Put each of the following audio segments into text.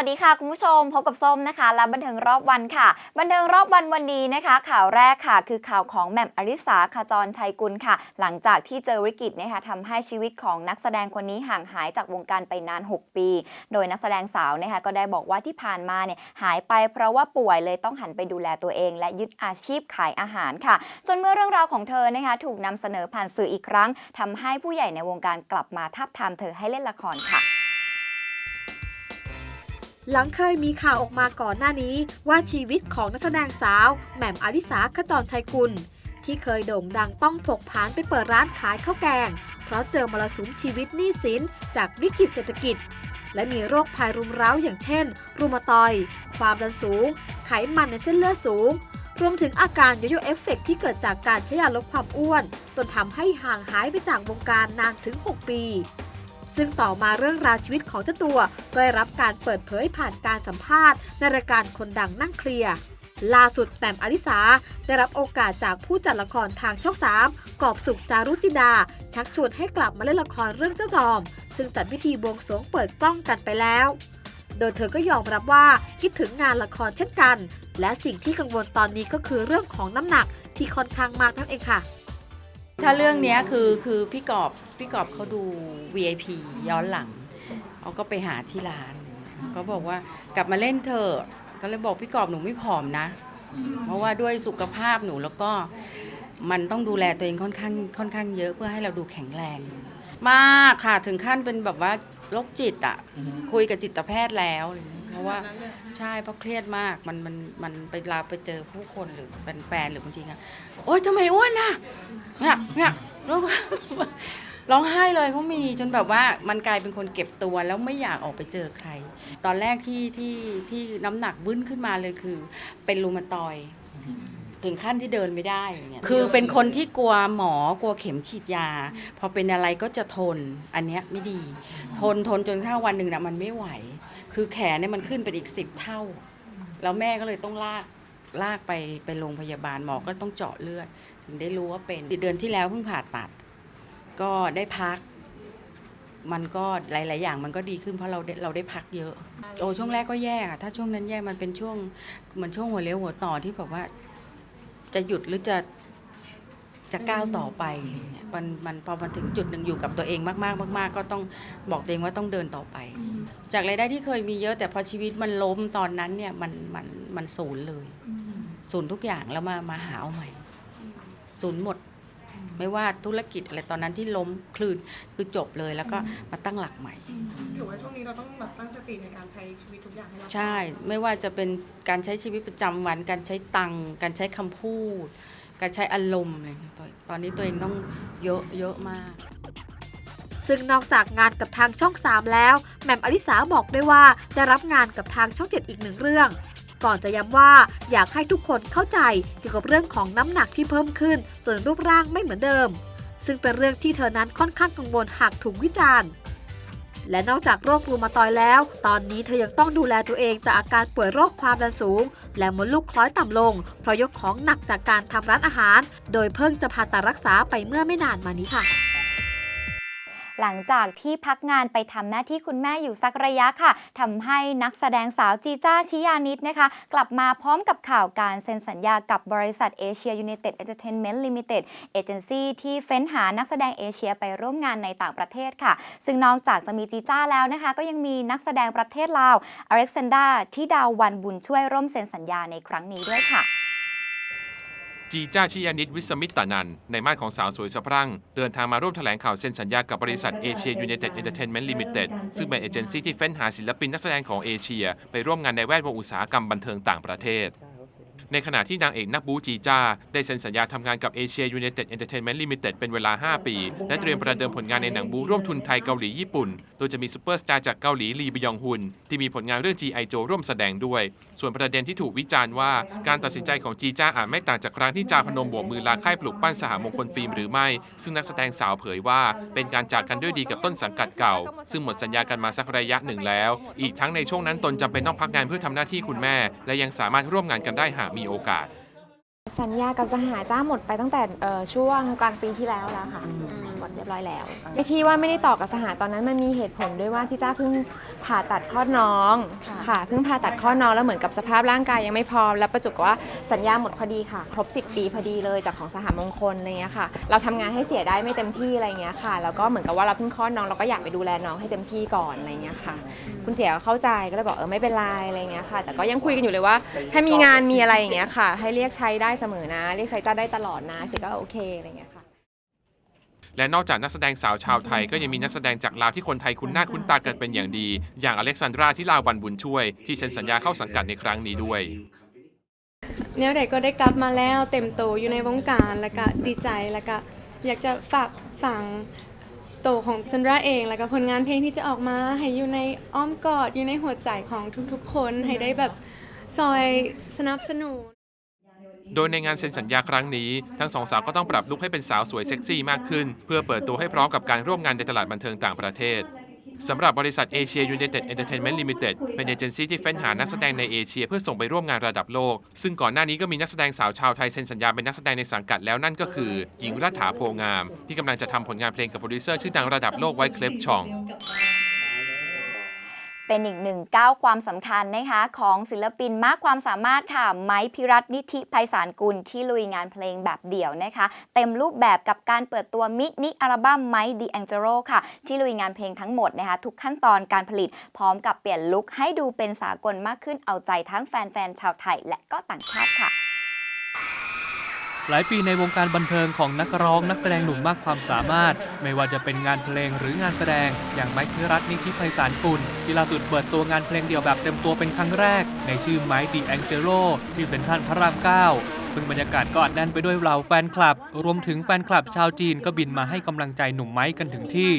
วัสดีค่ะ คุณผู้ชมพบกับส้มนะคะ และบันเทิงรอบวันค่ะ บันเทิงรอบวันวันนี้นะคะ ข่าวแรกค่ะ คือข่าวของแหม่มอริสาขจรชัยกุลค่ะ หลังจากที่เจอวิกฤตนะคะทำให้ชีวิตของนักแสดงคนนี้ห่างหายจากวงการไปนาน 6 ปี โดยนักแสดงสาวนะคะก็ได้บอกว่าที่ผ่านมาเนี่ยหายไปเพราะว่าป่วยเลยต้องหันไปดูแลตัวเอง และยึดอาชีพขายอาหารค่ะ จนเมื่อเรื่องราวของเธอนะคะถูกนำเสนอผ่านสื่ออีกครั้งทำให้ผู้ใหญ่ในวงการกลับมาทาบทามเธอให้เล่นละครค่ะ หลังเคยมีข่าวออกมาก่อนหน้านี้ ว่าชีวิตของนักแสดงสาวแหม่มอลิสาขจรชัยกุล ที่เคยโด่งดังต้องผกผานไปเปิดร้านขายข้าวแกง เพราะเจอมรสุมชีวิตหนี้สินจากวิกฤตเศรษฐกิจ และมีโรคภัยรุมเร้าอย่างเช่นรูมาตอย ความดันสูง ไขมันในเส้นเลือดสูง รวมถึงอาการโยโย่เอฟเฟกต์ที่เกิดจากการใช้ยาลดความอ้วน จนทำให้ห่างหายไปจากวงการนานถึง 6 ปี ซึ่งต่อมาเรื่องราวชีวิตของเจ้าตัวก็ได้รับการเปิดเผยผ่านการสัมภาษณ์ในรายการคนดังนั่งเคลียร์ล่าสุดแหม่มอลิสาได้รับโอกาสจากผู้จัดละครทางช่อง3กอบสุขจารุจินดา ชักชวนให้กลับมาเล่นละครเรื่องเจ้าจอม ซึ่งจัดพิธีบวงสรวงเปิดกล้องกันไปแล้ว โดยเธอก็ยอมรับว่าคิดถึงงานละครเช่นกัน และสิ่งที่กังวลตอนนี้ก็คือเรื่องของน้ำหนักที่ค่อนข้างมากนั่นเองค่ะ ถ้าเรื่องเนี้ยคือคือพี่กอบพี่กอบเขาดู VIP ย้อนหลังเขาก็ไปหาที่ร้าน ก็บอกว่ากลับมาเล่นเถอะก็เลยบอกพี่กอบหนูไม่ผอมนะ เพราะว่าด้วยสุขภาพหนูแล้วก็มันต้องดูแลตัวเองค่อนข้างค่อนข้างเยอะเพื่อให้เราดูแข็งแรง มากค่ะถึงขั้นเป็นแบบว่าโรคจิตอะ คุยกับจิตแพทย์แล้วอะไรอย่างเงี้ยเพราะว่า ใช่เพราะเครียดมากมันมันมันไปลาไปเจอผู้คนหรือเป็นแฟนหรือบางทีอะโอ๊ยทำไมอ้วนน่ะเนี่ยเนี่ยแล้วก็ร้องไห้เลยก็มีจนแบบว่ามันกลายเป็นคนเก็บตัวแล้วไม่อยากออกไปเจอใคร ตอนแรกที่ที่ที่น้ำหนักวึ้นขึ้นมาเลยคือ เป็นรูมาตอยด์ ถึงขั้นที่เดินไม่ได้อย่างเงี้ยคือเป็นคนที่กลัวหมอกลัวเข็มฉีดยา พอเป็นอะไรก็จะทนอันเนี้ยไม่ดี ทนทนจนข้าวันหนึ่งนะมันไม่ไหว คือแขนเนี่ยมันขึ้นไปอีกสิบเท่า แล้วแม่ก็เลยต้องลากลากไปไปโรงพยาบาลหมอก็ต้องเจาะเลือด ถึงได้รู้ว่าเป็นเดือนที่แล้วเพิ่งผ่าตัด ก็ได้พัก มันก็หลาย ๆ อย่างมันก็ดีขึ้นเพราะเราได้เราได้พักเยอะ โอ้ช่วงแรกก็แย่อะถ้าช่วงนั้นแย่มันเป็นช่วงเหมือนช่วงหัวเลี้ยวหัวต่อที่แบบว่า จะหยุดหรือจะจะก้าวต่อไปอะไรเงี้ยมันมันพอมันถึงจุดหนึ่งอยู่กับตัวเองมากๆมาก ๆ ก็ต้องบอกตัวเองว่าต้องเดินต่อไป จากรายได้ที่เคยมีเยอะ แต่พอชีวิตมันล้มตอนนั้นเนี่ยมันมันมันศูนย์เลยศูนย์ทุกอย่างแล้วมามาหาเอาใหม่ศูนย์หมด ไม่ว่าธุรกิจอะไรตอนนั้นที่ล้มคลื่นคือจบเลยแล้วก็มาตั้งหลักใหม่ ถือว่าช่วงนี้เราต้องแบบตั้งสติในการใช้ชีวิตทุกอย่างให้เราใช่ ไม่ว่าจะเป็นการใช้ชีวิตประจำวัน การใช้ตังค์การใช้คำพูด การใช้อารมณ์อะไรอย่างเงี้ยตอนตอนนี้ตัวเองต้องเยอะเยอะมาก ซึ่งนอกจากงานกับทางช่อง 3 แล้วแหม่มอลิสาบอกด้วยว่าได้รับงานกับทางช่องเจ็ดอีกหนึ่งเรื่อง ก่อนจะย้ำว่าอยากให้ทุกคนเข้าใจเกี่ยวกับเรื่องของน้ำหนักที่เพิ่มขึ้นจนรูปร่างไม่เหมือนเดิม ซึ่งเป็นเรื่องที่เธอนั้นค่อนข้างกังวลหากถูกวิจารณ์ และนอกจากโรครูมาตอยแล้ว ตอนนี้เธอยังต้องดูแลตัวเองจากอาการป่วยโรคความดันสูง และมดลูกคล้อยต่ำลง เพราะยกของหนักจากการทำร้านอาหาร โดยเพิ่งจะผ่าตัดรักษาไปเมื่อไม่นานมานี้ค่ะ หลังจากที่พักงานไปทำหน้าที่คุณแม่อยู่สักระยะค่ะทำให้นักแสดงสาวจีจ้าชิยานิดนะคะ กลับมาพร้อมกับข่าวการเซ็นสัญญากับบริษัทเอเชียยู i นเต็ดเอนเตอร์เทนเมนต์ลิมิเต็ดเอเจนซี่ที่เฟ้นหานักแสดงเอเชียไปร่วมงานในต่างประเทศค่ะ ซึ่งนอกจากจะมีจีจ้าแล้วนะคะ ก็ยังมีนักแสดงประเทศลาวอเล็กซานดาที่ดาววันบุญช่วยร่วมเซ็นสัญญาในครั้งนี้ด้วยค่ะ จีจ้าชิยานิดวิสมิตตานัน ในมาดของสาวสวยสะพรั่ง เดินทางมาร่วมแถลงข่าวเซ็นสัญญากับบริษัทเอเชียยูเนเต็ดเอนเตอร์เทนเมนต์ลิมิเต็ดซึ่งเป็นเอเจนซี่ที่เฟ้นหาศิลปินนักแสดงของเอเชีย ไปร่วมงานในแวดวงอุตสาหกรรมบันเทิงต่างประเทศ ในขณะที่นางเอกนักบูจีจ้า ได้เซ็นสัญญาทำงานกับเอเชียยู i นเต็ดเอนเตอร์เทนเมนต์ลิมิเต็ดเป็นเวลา 5 ปี และเตรียมประเดิมผลงานในหนังบูร่วมทุนไทยเกาหลีญี่ปุ่น โดยจะมีซูเปอร์สตาร์จากเกาหลีลีบยองฮุน ที่มีผลงานเรื่อง G.I. Joe ร่วมแสดงด้วย ส่วนประเด็นที่ถูกวิจารณ์ว่าการตัดสินใจของจีจ้าอาจไม่ต่างจากครั้งที่จาพนมบวกมือลาค่ายปลุกปั้นสหมงคลฟิล์มหรือไม่ ซึ่งนักแสดงสาวเผยว่าเป็นการจากกันด้วยดีกับต้นสังกัดเก่า ซึ่งหมดสัญญากันมาสักระยะหนึ่งแล้ว อีกทั้งในช่วงนั้นตนจำเป็นต้องพักงานเพื่อทำหน้าที่คุณแม่ และยังสามารถร่วมงานกันได้หากมีโอกาส สัญญากับสหาจ้าหมดไปตั้งแต่เอ่อช่วงกลางปีที่แล้วแล้วค่ะ อืมหมดเรียบร้อยแล้วไอ้ที่ว่าไม่ได้ต่อกับสหตอนนั้นมันมีเหตุผลด้วยว่าพี่จ้าเพิ่งผ่าตัดคลอดน้องค่ะเพิ่งผ่าตัดคลอดน้องแล้วเหมือนกับสภาพร่างกายยังไม่พร้อมแล้วประจุกับว่าสัญญาหมดพอดีค่ะ ครบ 10 ปีพอดีเลยจากของสหมงคลอะไรเงี้ยค่ะ เราทำงานให้เสียได้ไม่เต็มที่อะไรเงี้ยค่ะแล้วก็เหมือนกับว่าเราเพิ่งคลอดน้องเราก็อยากไปดูแลน้องให้เต็มที่ก่อนอะไรเงี้ยค่ะ คุณเสียก็เข้าใจก็เลยบอกเออไม่เป็นไรอะไรเงี้ยค่ะ แต่ก็ยังคุยกันอยู่เลยว่า ถ้ามีงานมีอะไรอย่างเงี้ยค่ะ ให้เรียกใช้ได้เสมอนะ เรียกใช้จ้าได้ตลอดนะเสียก็โอเคอะไรเงี้ยค่ะ และนอกจากนักแสดงสาวชาวไทยก็ยังมีนักแสดงจากลาวที่คนไทยคุ้นหน้าคุ้นตากันเป็นอย่างดี อย่างอเล็กซานดราที่ลาววันบุญช่วย ที่เซ็นสัญญาเข้าสังกัดในครั้งนี้ด้วยเนี่ยเด็กก็ได้กลับมาแล้วเต็มโตอยู่ในวงการแล้วก็ดีใจแล้วก็อยากจะฝากฝังโตของซันดราเอง แล้วก็ผลงานเพลงที่จะออกมา ให้อยู่ในอ้อมกอดอยู่ในหัวใจของทุกๆคนให้ได้แบบซอยสนับสนุน โดยในงานเซ็นสัญญาครั้งนี้ทั้งสองสาวก็ต้องปรับลุคให้เป็นสาวสวยเซ็กซี่มากขึ้น เพื่อเปิดตัวให้พร้อมกับการร่วมงานในตลาดบันเทิงต่างประเทศสำหรับบริษัทเอเชียยู i นเต็ดเอนเตอร์เทนเมนต์ลิมิเต็ดเป็นเอเจนซี่ที่เฟ้นหานักแสดงในเอเชียเพื่อส่งไปร่วมงานระดับโลก ซึ่งก่อนหน้านี้ก็มีนักแสดงสาวชาวไทยเซ็นสัญญาเป็นนักแสดงในสังกัดแล้วนั่นก็คือ หญิงรัฐาโพงาม ที่กำลังจะทำผลงานเพลงกับโปรดิวเซอร์ชื่อดังระดับโลกไว้เคลปชอง เป็นอีกหนึ่งก้าวความสำคัญนะคะของศิลปินมากความสามารถค่ะ ไม้พิรัตนิธิไพศาลกุลที่ลุยงานเพลงแบบเดี่ยวนะคะ เต็มรูปแบบกับการเปิดตัวมินิอัลบั้มไม้ดีแองเจโรค่ะ ที่ลุยงานเพลงทั้งหมดนะคะ ทุกขั้นตอนการผลิตพร้อมกับเปลี่ยนลุคให้ดูเป็นสากลมากขึ้นเอาใจทั้งแฟนๆชาวไทยและก็ต่างชาติค่ะ หลายปีในวงการบันเทิงของนักร้องนักแสดงหนุ่มมากความสามารถ ไม่ว่าจะเป็นงานเพลงหรืองานแสดง อย่างไมค์พิรัตน์นิธิไพศาลกุลที่ล่าสุดเปิดตัวงานเพลงเดี่ยวแบบเต็มตัวเป็นครั้งแรก ในชื่อไมค์ดีแองเจโลที่เซ็นทรัลพระราม9ซึ่งบรรยากาศก็อัดแน่นไปด้วยเหล่าแฟนคลับ รวมถึงแฟนคลับชาวจีนก็บินมาให้กำลังใจหนุ่มไมค์กันถึงที่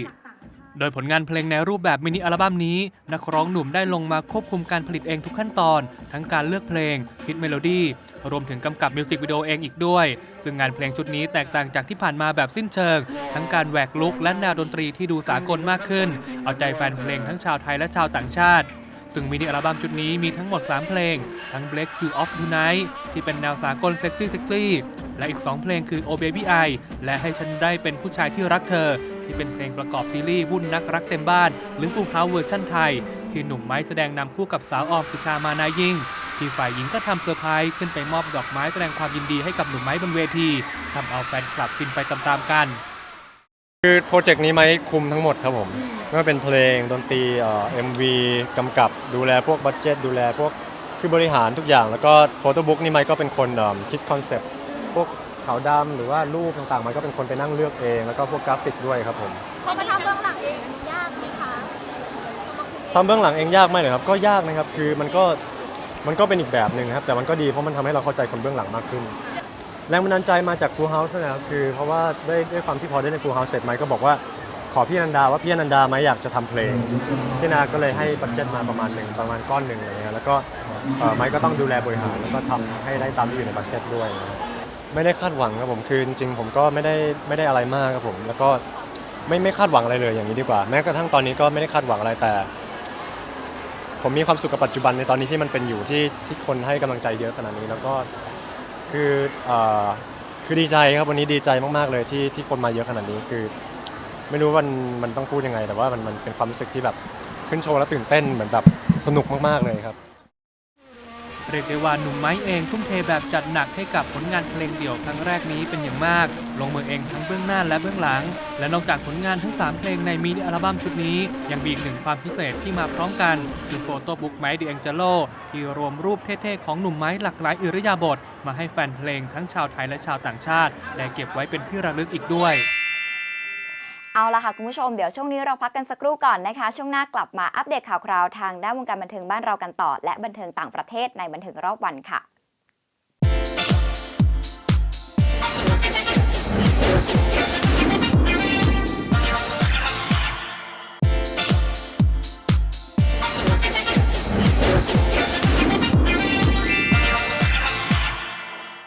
โดยผลงานเพลงในรูปแบบมินิอัลบั้มนี้ นักร้องหนุ่มได้ลงมาควบคุมการผลิตเองทุกขั้นตอน ทั้งการเลือกเพลงคิดเมโลดี้รวมถึงกำกับมิวสิกวิดีโอเองอีกด้วย ซึ่งงานเพลงชุดนี้แตกต่างจากที่ผ่านมาแบบสิ้นเชิง ทั้งการแหวกลุกและแนวดนตรีที่ดูสากลมากขึ้น เอาใจแฟนเพลงทั้งชาวไทยและชาวต่างชาติ ซึ่งมินิอัลบั้มชุดนี้มีทั้งหมด 3 เพลง ทั้ง Break You Off Tonight ที่เป็นแนวสากลเซ็กซี่เซ็กซี่และอีก 2 เพลงคือ Oh Baby I และให้ฉันได้เป็นผู้ชายที่รักเธอ ที่เป็นเพลงประกอบซีรีส์วุ่นนักรักเต็มบ้าน หรือ Full House เวอร์ชันไทย ที่หนุ่มไม้แสดงนำคู่กับสาวออมสุชามานายิ่ง ที่ฝ่ายหญิงก็ทำเซอร์ไพรส์ขึ้นไปมอบดอกไม้แสดงความยินดีให้กับหนุ่มไม้บนเวทีทำเอาแฟนคลับฟินไปตามๆกัน คือโปรเจกต์นี้ไม้คุมทั้งหมดครับผมไม่ว่าเป็นเพลงดนตรีเอ็มวีกำกับดูแลพวกบัตเจ็ตดูแลพวกคือบริหารทุกอย่างแล้วก็โฟโต้บุ๊กนี่ไม้ก็เป็นคนคิดคอนเซปต์พวกาวดำหรือว่ารูปต่างๆไม้ก็เป็นคนไปนั่งเลือกเอง แล้วก็พวกกราฟิกด้วยครับผมพอมาทำเบื้องหลังเองยากไหมคะทำเบื้องหลังเองยากไหมเหรอครับก็ยากนะครับคือมันก็มันก็เป็นอีกแบบหนึ่งครับแต่มันก็ดีเพราะมันทำให้เราเข้าใจคนเบื้องหลังมากขึ้น แรงบันดาลใจมาจาก Full House นะครับคือเพราะว่าด้วยด้วยความที่พอได้ใน Full House เสร็จไมค์ก็บอกว่าขอพี่อนันดาว่าพี่อนันดาไหมอยากจะทำเพลงพี่อนันดาก็เลยให้บัตเจ็ตมาประมาณหนึ่งประมาณก้อนหนึ่งอะไรเงี้ยแล้วก็เอ่อไมค์ก็ต้องดูแลบริหารแล้วก็ทำให้ได้ตามที่อยู่ในบัตเจ็ตด้วยนะครับ ไม่ได้คาดหวังครับผมคือจริงๆผมก็ไม่ได้ไม่ได้อะไรมากครับผม แล้วก็ไม่ไม่คาดหวังอะไรเลยอย่างนี้ดีกว่า แม้กระทั่งตอนนี้ก็ไม่ได้คาดหวังอะไรแต่ ผมมีความสุขกับปัจจุบันในตอนนี้ที่มันเป็นอยู่ที่ที่คนให้กำลังใจเยอะขนาดนี้ แล้วก็คือเอ่อคือดีใจครับวันนี้ดีใจมากๆเลยที่ที่คนมาเยอะขนาดนี้คือ ไม่รู้มันมันต้องพูดยังไง แต่ว่ามันมันเป็นความรู้สึกที่แบบขึ้นโชว์แล้วตื่นเต้นเหมือนแบบสนุกมากๆเลยครับ เรียกได้ว่าหนุ่มไม้เองทุ่มเทแบบจัดหนักให้กับผลงานเพลงเดี่ยวครั้งแรกนี้เป็นอย่างมาก ลงมือเองทั้งเบื้องหน้าและเบื้องหลัง และนอกจากผลงานทั้ง 3 เพลงในมินิอัลบั้มชุดนี้ ยังมีอีกหนึ่งความพิเศษที่มาพร้อมกันคือโฟโต้บุ๊กไม้ดีแองเจโลที่รวมรูปเท่ๆของหนุ่มไม้หลากหลายอิริยาบถมาให้แฟนเพลงทั้งชาวไทยและชาวต่างชาติได้เก็บไว้เป็นที่ระลึกอีกด้วย เอาละค่ะ คุณผู้ชมเดี๋ยวช่วงนี้เราพักกันสักครู่ก่อนนะคะ ช่วงหน้ากลับมาอัปเดตข่าวคราวทางด้านวงการบันเทิงบ้านเรากันต่อ และบันเทิงต่างประเทศในบันเทิงรอบวันค่ะ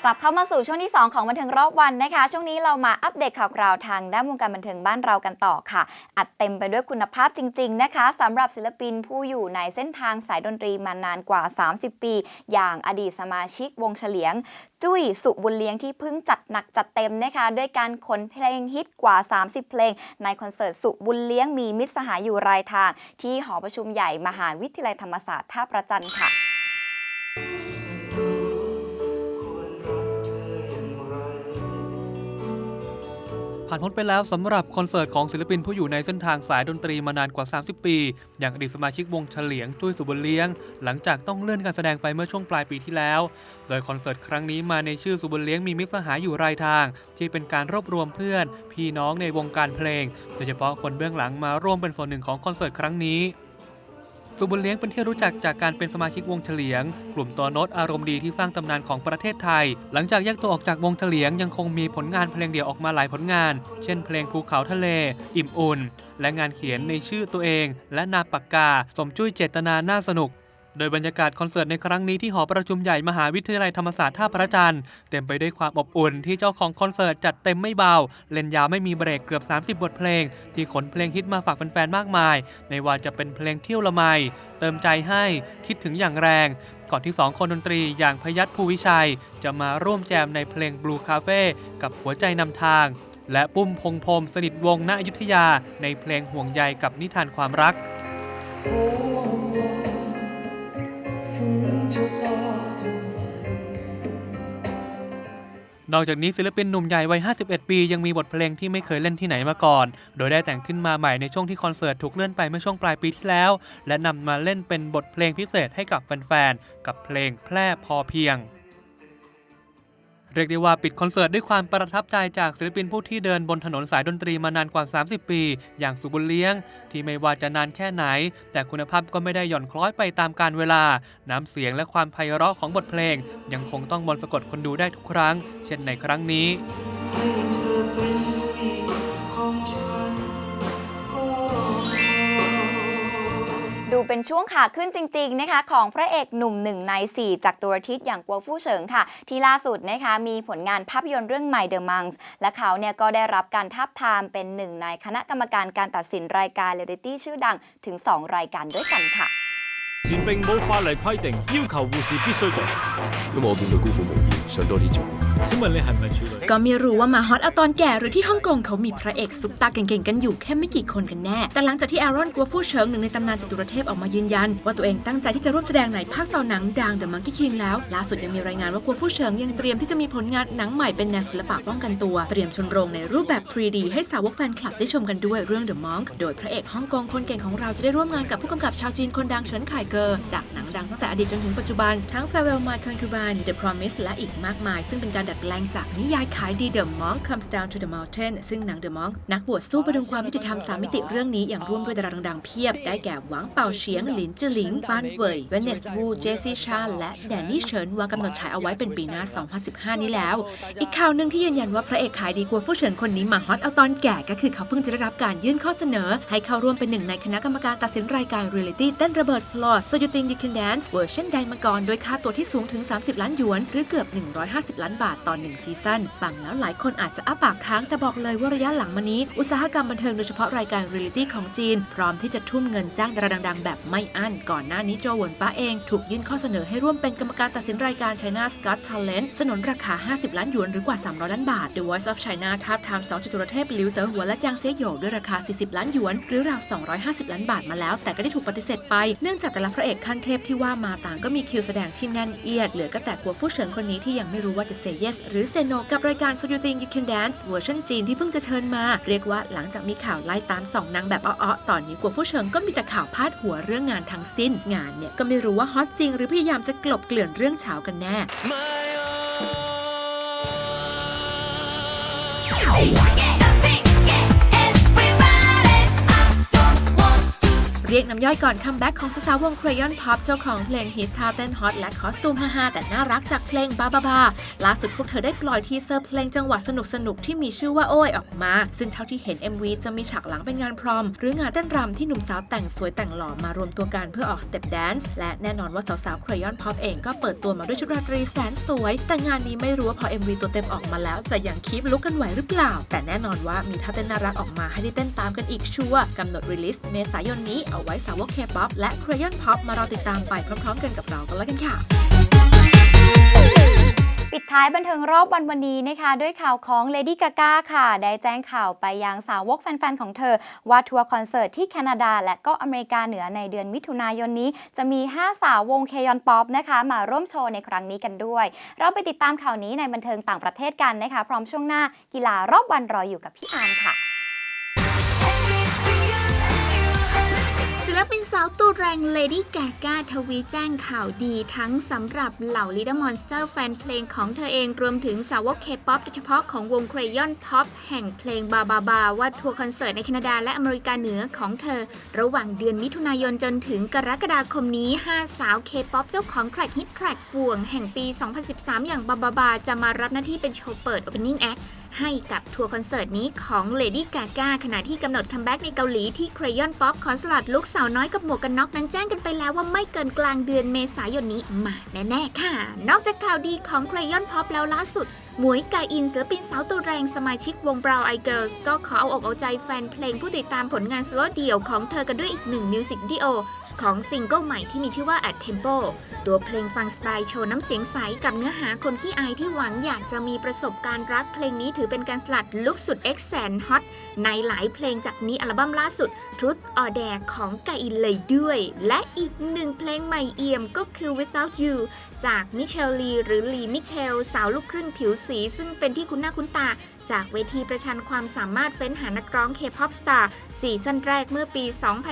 กลับเข้ามาสู่ช่วงที่ 2 ของบันเทิงรอบวันนะคะ ช่วงนี้เรามาอัปเดตข่าวคราวทางด้านวงการบันเทิงบ้านเรากันต่อค่ะ อัดเต็มไปด้วยคุณภาพจริง ๆ นะคะสำหรับศิลปินผู้อยู่ในเส้นทางสายดนตรีมานานกว่า 30 ปี อย่างอดีตสมาชิกวงเฉลียง จุ้ยสุบุญเลี้ยงที่เพิ่งจัดหนักจัดเต็มนะคะ ด้วยการขนเพลงฮิตกว่า 30 เพลง ในคอนเสิร์ตสุบุญเลี้ยงมีมิตรสหายอยู่รายทาง ที่หอประชุมใหญ่มหาวิทยาลัยธรรมศาสตร์ท่าประจันค่ะ ผ่านพ้นไปแล้วสำหรับคอนเสิร์ตของศิลปินผู้อยู่ในเส้นทางสายดนตรีมานานกว่า 30 ปี อย่างอดีตสมาชิกวงเฉลียงจุ้ยสุบลเลี้ยง หลังจากต้องเลื่อนการแสดงไปเมื่อช่วงปลายปีที่แล้ว โดยคอนเสิร์ตครั้งนี้มาในชื่อสุบลเลี้ยงมีมิตรสหายอยู่รายทาง ที่เป็นการรวบรวมเพื่อน พี่น้องในวงการเพลง โดยเฉพาะคนเบื้องหลังมาร่วมเป็นส่วนหนึ่งของคอนเสิร์ตครั้งนี้ สุบุญเลี้ยงเป็นที่รู้จักจากการเป็นสมาชิกวงเฉลียง กลุ่มตัวโน้ตอารมณ์ดีที่สร้างตำนานของประเทศไทย หลังจากแยกตัวออกจากวงเฉลียงยังคงมีผลงานเพลงเดี่ยวออกมาหลายผลงาน เช่นเพลงภูเขาทะเล อิ่มอุ่น และงานเขียนในชื่อตัวเอง และนามปากกา สมจุ้ยเจตนาน่าสนุก โดยบรรยากาศคอนเสิร์ตในครั้งนี้ที่หอประชุมใหญ่มหาวิทยาลัยธรรมศาสตร์ท่าพระจันทร์เต็มไปด้วยความอบอุ่นที่เจ้าของคอนเสิร์ตจัดเต็มไม่เบา เล่นยาวไม่มีเบรกเกือบ 30 บทเพลง ที่ขนเพลงฮิตมาฝากแฟนๆมากมาย ไม่ว่าจะเป็นเพลงเที่ยวละไม เติมใจให้คิดถึงอย่างแรง ก่อนที่ 2 คนดนตรีอย่างพยัตภูวิชัย จะมาร่วมแจมในเพลง Blue Cafe กับหัวใจนำทาง และปุ้มพงพรมสนิทวงศ์ณอยุธยา ในเพลงห่วงใยกับนิทานความรัก นอกจากนี้ศิลปินหนุ่มใหญ่วัย 51 ปี ยังมีบทเพลงที่ไม่เคยเล่นที่ไหนมาก่อน โดยได้แต่งขึ้นมาใหม่ในช่วงที่คอนเสิร์ตถูกเลื่อนไปเมื่อช่วงปลายปีที่แล้ว และนำมาเล่นเป็นบทเพลงพิเศษให้กับแฟนๆ กับเพลงแพร่พอเพียง เรียกได้ว่าปิดคอนเสิร์ตด้วยความประทับใจจากศิลปินผู้ที่เดินบนถนนสายดนตรีมานานกว่า 30 ปี อย่างสุบุญเลี้ยง ที่ไม่ว่าจะนานแค่ไหน แต่คุณภาพก็ไม่ได้หย่อนคล้อยไปตามกาลเวลา น้ำเสียงและความไพเราะของบทเพลง ยังคงต้องมนสะกดคนดูได้ทุกครั้ง เช่นในครั้งนี้ เป็นช่วงขาขึ้นจริง ๆ นะคะ ของพระเอกหนุ่มหนึ่งใน 4 จากตัวอาทิตย์อย่างกัวฟู่เฉิงค่ะ ที่ล่าสุดนะคะ มีผลงานภาพยนตร์เรื่องใหม่ The Monks และเขาเนี่ยก็ได้รับการทับทามเป็นหนึ่งในคณะกรรมการการตัดสินรายการเรียลิตี้ชื่อดังถึง 2 รายการด้วยกันค่ะ 前并冇法例规定要求护士必须在场。因为我见佢辜负无疑，想多啲照顾。 ที่เหมือนเลยหันมาชูเลย ก็ไม่รู้ว่ามาฮอตเอาตอนแก่หรือที่ฮ่องกงเขามีพระเอกซุปตาเก่งๆกันอยู่แค่ไม่กี่คนกันแน่ แต่หลังจากที่แอรอนกัวฟู่เฉิงหนึ่งในตำนานจตุรเทพออกมายืนยัน ว่าตัวเองตั้งใจที่จะร่วมแสดงในภาคต่อหนังดังเดอะมังกี้คิงแล้ว ล่าสุดยังมีรายงานว่ากัวฟู่เฉิงยังเตรียมที่จะมีผลงานหนังใหม่เป็นแนวศิลปะป้องกันตัว เตรียมชนโรงในรูปแบบ 3D ให้สาวกแฟนคลับได้ชมกันด้วยเรื่องเดอะมังโดยพระเอกฮ่องกงคนเก่งของเราจะได้ร่วมงานกับผู้กำกับชาวจีนคนดังเฉินไคเกอร์จากหนังดังตั้งแต่อดีตจนถึงปัจจุบันทั้ง Farewell My Concubine The Promise และอีกมากมาย ซึ่งเป็นกาดัดแปลงจากนิยายขายดี The Monk Comes Down to the Mountain ซึ่งหนัง The Monk นักบวชสู้ประดุงความยุติธรรมสามมิติเรื่องนี้อย่างร่วมด้วยดาราดังๆเพียบ ได้แก่หวังเป่าเฉียง หลินจือหลิงฟานเว่ยเวเนสวูเจซี่ชา และแดนนี่เฉินวางกำหนดฉายเอาไว้เป็นปีหน้า 2015 นี้แล้ว อีกข่าวหนึ่งที่ยืนยันว่าพระเอกขายดีกว่าฟู่เฉินคนนี้มาฮอตเอาตอนแก่ก็คือเขาเพิ่งจะได้รับการยื่นข้อเสนอ ให้เข้าร่วมเป็นหนึ่งในคณะกรรมการตัดสินรายการเรียลิตี้เต้นระเบิดฟลอร์ So You Think You Can Dance เวอร์ชันใดมาก่อนโดยค่าตัวที่สูงถึง 30 ล้านหยวนหรือเกือบ 150 ล้านบาทต่อหนึ่งซีซั่นฟังแล้วหลายคนอาจจะอ้าปากค้างแต่บอกเลยว่าระยะหลังมานี้ อุตสาหกรรมบันเทิงโดยเฉพาะรายการเรียลิตี้ของจีน พร้อมที่จะทุ่มเงินจ้างดาราดังๆ แบบไม่อั้น ก่อนหน้านี้โจวหวนฟ้าเองถูกยื่นข้อเสนอให้ร่วมเป็นกรรมการตัดสินรายการ China's Got Talent สนนราคา 50 ล้านหยวนหรือกว่า 300 ล้านบาท The Voice of China ทาบทามสองจตุรเทพหลิวเต๋อหัวและจางเซียโหยวด้วยราคา 40 ล้านหยวน หรือราว 250 ล้านบาทมาแล้ว แต่ก็ได้ถูกปฏิเสธไปเนื่องจากแต่ละพระเอกขั้นเทพที่ว่ามาต่างก็มีคิวแสดงที่แน่นเอียดเหลือก็แต่กัวฟู่เฉิงคนนี้ที่ยังไม่รู้ว่าจะ say yes หรือ say no กับรายการ So You Think You Can Dance เวอร์ชันจีนที่เพิ่งจะเชิญมา เรียกว่าหลังจากมีข่าวไล่ตามสองนางแบบอ้อๆตอนนี้กัวฟู่เฉิงก็มีแต่ข่าวพาดหัวเรื่องงานทั้งสิ้น งานเนี่ยก็ไม่รู้ว่าฮอตจริงหรือพยายามจะกลบเกลื่อนเรื่องเช้ากันแน่ เรียกน้ำย่อยก่อนคัมแบ็กของสาววง Crayon Pop เจ้าของเพลงฮิตท่าเต้นฮอตและคอสตูมฮาๆแต่น่ารักจากเพลงบาบาบาล่าสุดพวกเธอได้ปล่อยทีเซอร์เพลงจังหวะสนุกๆที่มีชื่อว่าโอ้ยออกมา ซึ่งเท่าที่เห็น MV จะมีฉากหลังเป็นงานพรอม หรืองานเต้นรำที่หนุ่มสาวแต่งสวยแต่งหล่อมารวมตัวกันเพื่อออกสเต็ปแดนซ์และแน่นอนว่าสาวๆ Crayon Pop เองก็เปิดตัวมาด้วยชุดราตรีแสนสวย แต่งานนี้ไม่รู้ว่าพอ MV ตัวเต็มออกมาแล้ว จะยังคีปลุกกันไหวหรือเปล่า แต่แน่นอนว่ามีท่าเต้นน่ารักออกมาให้ได้เต้นตามกันอีกชัวร์กำหนดรีลิสเมษายนนี้เอาไว้สาวก K-POP และ Crayon Pop มารอติดตามไปพร้อม ๆ กันกับเรากันแล้วกันค่ะปิดท้ายบันเทิงรอบวันวันนี้นะคะ ด้วยข่าวของเลดี้กาก้าค่ะ ได้แจ้งข่าวไปยังสาวกแฟน ๆ ของเธอ ว่าทัวร์คอนเสิร์ตที่แคนาดา และก็อเมริกาเหนือในเดือนมิถุนายนนี้ จะมี 5 สาววงเคยอนป๊อปนะคะ มาร่วมโชว์ในครั้งนี้กันด้วย เราไปติดตามข่าวนี้ในบันเทิงต่างประเทศกันนะคะ พร้อมช่วงหน้ากีฬารอบวันรออยู่กับพี่อาร์มค่ะ ศิลปินสาวตัวแรงเลดี้กากาทวีแจ้งข่าวดีทั้งสำหรับเหล่าลิดมอนสเตอร์แฟนเพลงของเธอเองรวมถึงสาวกเคป๊อปโดยเฉพาะของวงเครยอนพ็อปแห่งเพลงบาบาบาว่าทัวร์คอนเสิร์ตในแคนาดาและอเมริกาเหนือของเธอ ระหว่างเดือนมิถุนายนจนถึงกรกฎาคมนี้ 5 สาวเคป๊อปเจ้าของแทร็กฮิตแทร็กป่วงแห่งปี 2013 อย่างบาบาบาจะมารับหน้าที่เป็นโชว์เปิด Opening Act ให้กับทัวร์คอนเสิร์ตนี้ของ Lady Gaga ขณะที่กำหนดคัมแบ็กในเกาหลีที่ Crayon Pop คอนสลัดลุกสาวน้อยกับหมวกกันน็อกนั้นแจ้งกันไปแล้วว่าไม่เกินกลางเดือนเมษายนนี้มาแน่ๆค่ะ นอกจากข่าวดีของ Crayon Pop แล้วล่าสุดหมวยกาอินศิลปินสาวตัวแรงสมาชิกวง Brown Eye Girls ก็ขอเอาอกเอาใจแฟนเพลงผู้ติดตามผลงานโซโล่เดี่ยวของเธอกันด้วยอีกหนึ่งมิวสิกวิดีโอ ของซิงเกิลใหม่ที่มีชื่อว่า At Tempo ตัวเพลงฟังสบายโชว์น้ำเสียงใสกับเนื้อหาคนขี้อายที่หวังอยากจะมีประสบการณ์รักเพลงนี้ถือเป็นการสลัดลุกสุดเอ็กแสนฮอตในหลายเพลงจากนี้อัลบั้มล่าสุด Truth or Dare ของกาอินเลยด้วย และอีกหนึ่งเพลงใหม่เอี่ยมก็คือ Without You จากมิเชลลีหรือลีมิเชลสาวลูกครึ่งผิวสี ซึ่งเป็นที่คุ้นหน้าคุ้นตาจากเวทีประชันความสามารถเฟ้นหานักร้อง K-POP Star ซีซั่นแรกเมื่อปี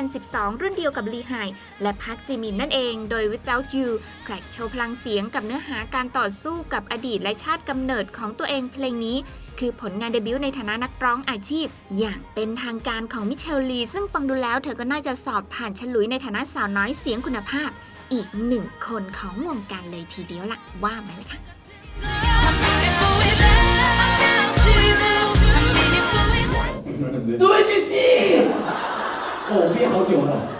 2012 รุ่นเดียวกับลีไฮและพักจิมินนั่นเอง โดย Without You แทร็กโชว์พลังเสียงกับเนื้อหาการต่อสู้กับอดีตและชาติกำเนิดของตัวเองเพลงนี้ คือผลงานเดบิวต์ในฐานะนักร้องอาชีพ อย่างเป็นทางการของมิเชลลี ซึ่งฟังดูแล้วเธอก็น่าจะสอบผ่านฉลุยในฐานะสาวน้อยเสียงคุณภาพ อีกหนึ่งคนของวงการเลยทีเดียวล่ะว่าไหมล่ะคะ 哦，我憋好久了，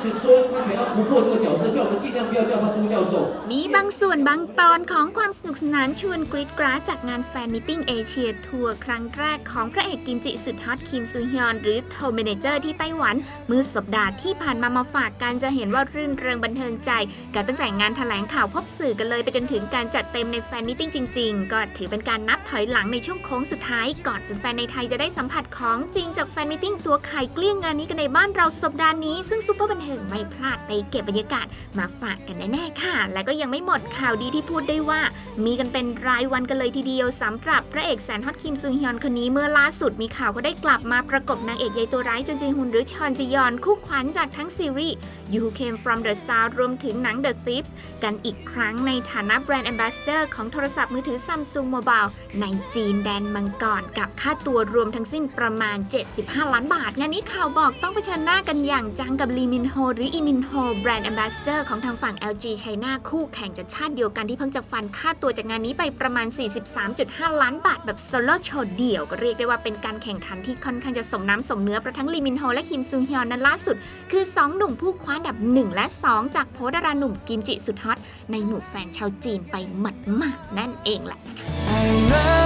因为他一直说他想要突破这个角色，叫我们尽量不要叫他都教授。 มีบางส่วนบางตอนของความสนุกสนานชวนกรีดกราดจากงานแฟนมิทติ้งเอเชียทัวร์ครั้งแรกของพระเอกกิมจิสุดฮอตคิมซูฮยอนหรือโทเมเนเจอร์ที่ไต้หวันเมื่อสัปดาห์ที่ผ่านมามาฝากกันจะเห็นว่ารื่นเริงบันเทิงใจ กันตั้งแต่งานแถลงข่าวพบสื่อกันเลยไปจนถึงการจัดเต็มในแฟนมิทติ้งจริง ๆ ก็ถือเป็นการนับถอยหลังในช่วงโค้งสุดท้าย ก่อนแฟนๆในไทยจะได้สัมผัสของจริงจากแฟนมิทติ้งตัวไข่เกลี้ยงงานนี้กันในบ้านเราสัปดาห์นี้ซึ่งซุปเปอร์บันเทิ งไม่พลาดไปเก็บบรรยากาศมาฝากกันแน่ๆค่ะ และก็ยังไม่หมดข่าวดีที่พูดได้ว่า มีกันเป็นรายวันกันเลยทีเดียวสำหรับพระเอกแสนฮอตคิมซุงฮยอนคนนี้เมื่อล่าสุดมีข่าวก็ได้กลับมาประกบนางเอกใยตัวร้ายจนจีฮุนหรือชอนจียอนคู่ขวัญจากทั้งซีรีส์ You Came From The South รวมถึงหนัง The Thieves กันอีกครั้งในฐานะแบรนด์ Ambassador ของโทรศัพท์มือถือ Samsung Mobile ในจีนแดนมังกรกับค่าตัวรวมทั้งสิ้นประมาณ 75 ล้านบาท งานนี้ข่าวบอกต้องเผชิญหน้ากันอย่างจังกับลีมินโฮหรืออีมินโฮแบรนด์ Ambassador ของทางฝั่ง LG China คู่แข่งจากชาติเดียวกันที่เพิ่งจะฟันค่าตัวจากงานนี้ไปประมาณ 43.5 ล้านบาทแบบโซโล่โชว์เดี่ยวก็เรียกได้ว่าเป็นการแข่งขันที่ค่อนข้างจะสมน้ำสมเนื้อเพระทั้งลีมินโฮและคิมซูฮยอนนั้นล่าสุด คือ 2 หนุ่มผู้คว้าอันดับ 1 และ 2 จากโพดาราหนุ่มกิมจิสุดฮอตในหมู่แฟนชาวจีนไปหมัดๆนั่นเองแหละ I love